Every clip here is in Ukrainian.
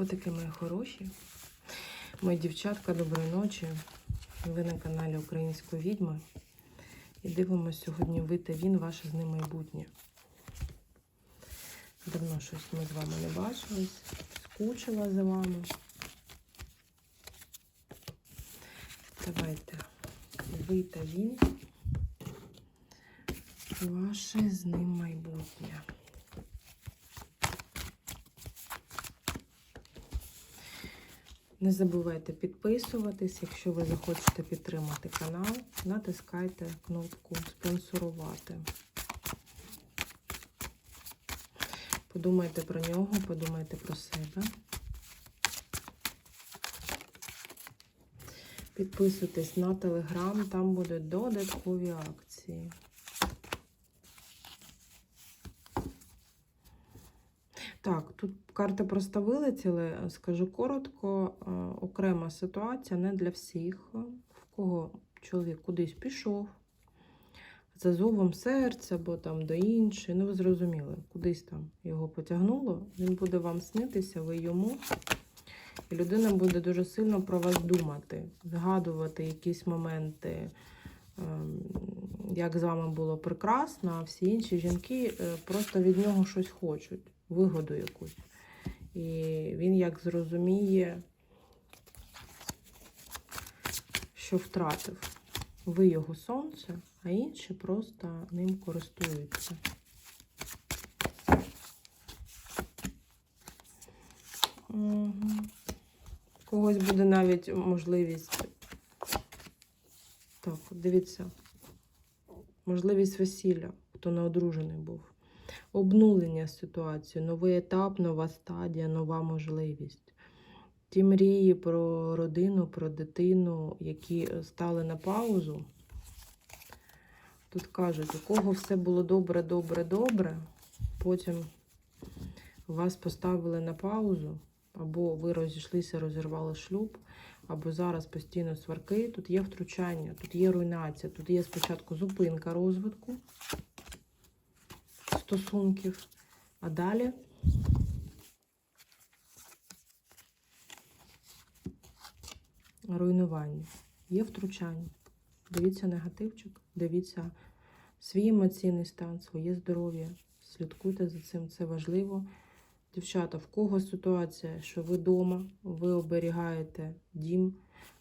Котики мої хороші. Мої дівчатка, доброї ночі. Ви на каналі Української відьми. І дивимося сьогодні ви та він, ваше з ним майбутнє. Давно щось ми з вами не бачились. Скучила за вами. Давайте ви та він. Ваше з ним майбутнє. Не забувайте підписуватись, якщо ви захочете підтримати канал, натискайте кнопку спонсорувати. Подумайте про нього, подумайте про себе. Підписуйтесь на телеграм, там будуть додаткові акції. Так, тут карти просто вилетіли. Скажу коротко, е, окрема ситуація не для всіх. В кого чоловік кудись пішов, за зовом серця або там до іншої. Ну, ви зрозуміли, кудись там його потягнуло. Він буде вам снитися, ви йому. І людина буде дуже сильно про вас думати, згадувати якісь моменти, ем, як з вами було прекрасно, а всі інші жінки е, просто від нього щось хочуть, вигоду якусь. І він як зрозуміє, що втратив. Ви його сонце, а інші просто ним користуються. Угу. Когось буде навіть можливість. Так, дивіться. Можливість весілля, хто не одружений був. Обнулення ситуації, новий етап, нова стадія, нова можливість. Ті мрії про родину, про дитину, які стали на паузу. Тут кажуть, у кого все було добре, добре, добре, потім вас поставили на паузу, або ви розійшлися, розірвали шлюб, або зараз постійно сварки. Тут є втручання, тут є руйнація, тут є спочатку зупинка розвитку стосунків, а далі руйнування. Є втручання. Дивіться негативчик, дивіться свій емоційний стан, своє здоров'я. Слідкуйте за цим, це важливо. Дівчата, в кого ситуація, що ви вдома, ви оберігаєте дім,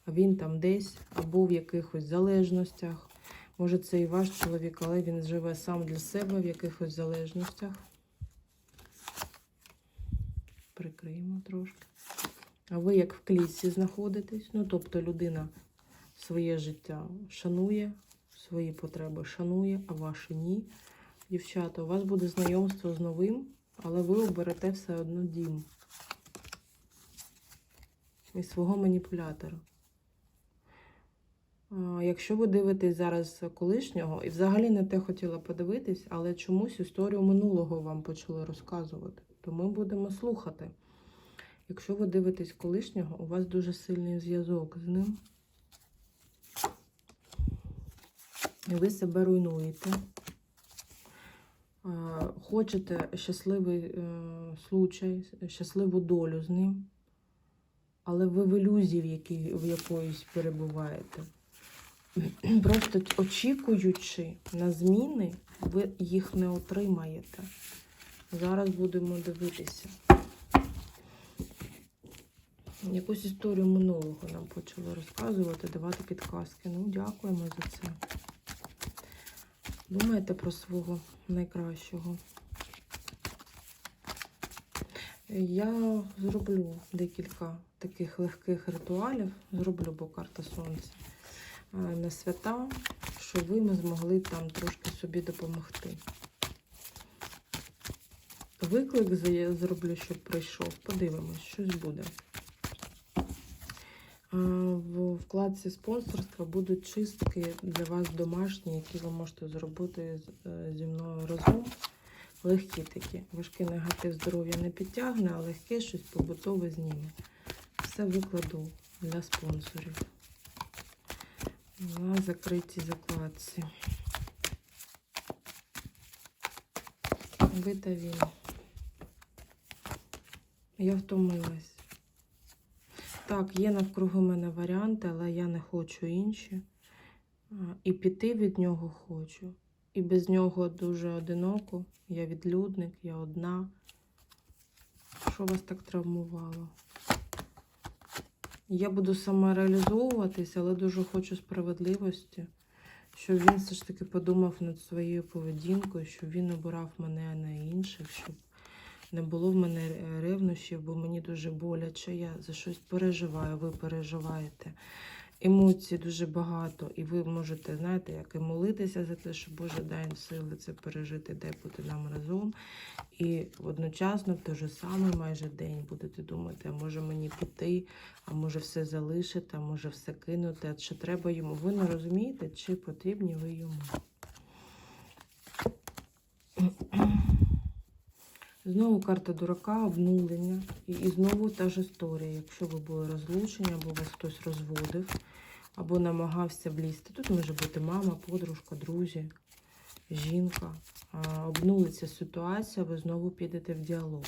а він там десь, або в якихось залежностях. Може, це і ваш чоловік, але він живе сам для себе в якихось залежностях. Прикриємо трошки. А ви як в клітці знаходитесь? Ну, тобто людина своє життя шанує, свої потреби шанує, а ваші ні. Дівчата, у вас буде знайомство з новим, але ви оберете все одно дім. І свого маніпулятора. Якщо ви дивитесь зараз колишнього, і взагалі не те хотіла подивитись, але чомусь історію минулого вам почали розказувати, то ми будемо слухати. Якщо ви дивитесь колишнього, у вас дуже сильний зв'язок з ним. І ви себе руйнуєте. Хочете щасливий е, случай, щасливу долю з ним, але ви в ілюзії в, якій, в якоїсь перебуваєте. Просто очікуючи на зміни, ви їх не отримаєте. Зараз будемо дивитися. Якусь історію минулого нам почали розказувати, давати підказки. Ну, дякуємо за це. Думайте про свого найкращого. Я зроблю декілька таких легких ритуалів. Зроблю, бо карта сонця на свята, щоб ви ми змогли там трошки собі допомогти. Виклик зроблю, щоб прийшов. Подивимось, щось буде. В вкладці спонсорства будуть чистки для вас домашні, які ви можете зробити зі мною разом. Легкі такі. Важкий негатив здоров'я не підтягне, а легке щось побутове зніме. Все викладу для спонсорів на закритій закладці. Ви та він. Я втомилась. Так, є навкруги мене варіанти, але я не хочу інші. І піти від нього хочу. І без нього дуже одиноко. Я відлюдник, я одна. Що вас так травмувало? Я буду самореалізовуватись, але дуже хочу справедливості, щоб він все ж таки подумав над своєю поведінкою, щоб він обирав мене а не інших, щоб не було в мене ревнощів, бо мені дуже боляче. Я за щось переживаю, ви переживаєте. Емоцій дуже багато, і ви можете, знаєте, як і молитися за те, що Боже дай їм сили це пережити, дай бути нам разом. І одночасно в той же самий майже день будете думати, а може мені піти, а може все залишити, а може все кинути, а чи треба йому. Ви не розумієте, чи потрібні ви йому. Знову карта дурака, обнулення. І, і знову та ж історія. Якщо ви були розлучені, або вас хтось розводив, або намагався влізти. Тут може бути мама, подружка, друзі, жінка. Обнулиться ситуація, ви знову підете в діалог.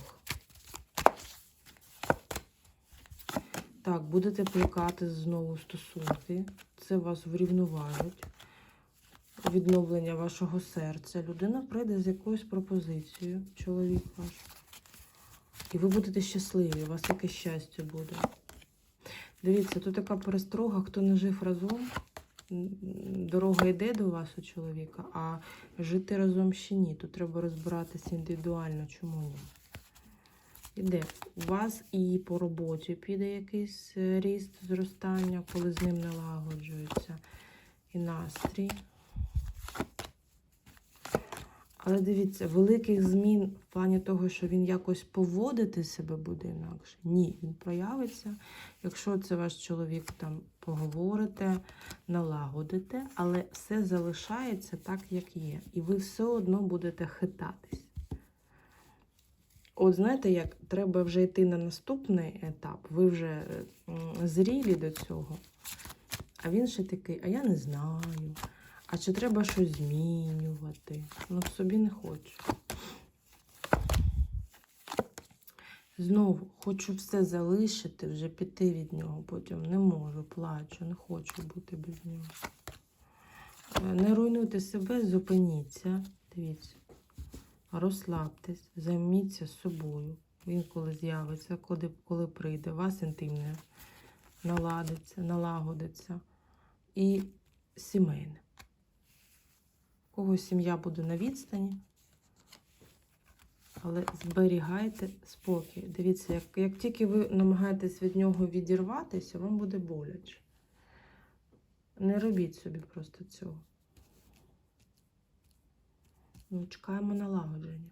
Так, будете плекати знову стосунки. Це вас врівноважить. Відновлення вашого серця. Людина прийде з якоюсь пропозицією, чоловік ваш. І ви будете щасливі, у вас яке щастя буде. Дивіться, тут така перестрога, хто не жив разом, дорога йде до вас у чоловіка, а жити разом ще ні. Тут треба розбиратися індивідуально, чому ні. Іде. У вас і по роботі піде якийсь е, ріст, зростання, коли з ним налагоджується. І настрій. Але дивіться, великих змін в плані того, що він якось поводити себе буде інакше. Ні, він проявиться. Якщо це ваш чоловік, там поговорите, налагодите, але все залишається так, як є. І ви все одно будете хитатись. От знаєте, як треба вже йти на наступний етап, ви вже зрілі до цього. А він ще такий, а я не знаю. А чи треба щось змінювати? Ну, собі не хочу. Знову хочу все залишити, вже піти від нього, потім не можу, плачу, не хочу бути без нього. Е, Не руйнуйте себе, зупиніться. Дивіться. Розслабтесь, займіться собою. Він коли з'явиться, коли, коли прийде, вас інтимне наладиться, налагодиться. І сімейне. У кого сім'я буде на відстані, але зберігайте спокій. Дивіться, як, як тільки ви намагаєтесь від нього відірватися, вам буде боляче. Не робіть собі просто цього. Ну, чекаємо налагодження.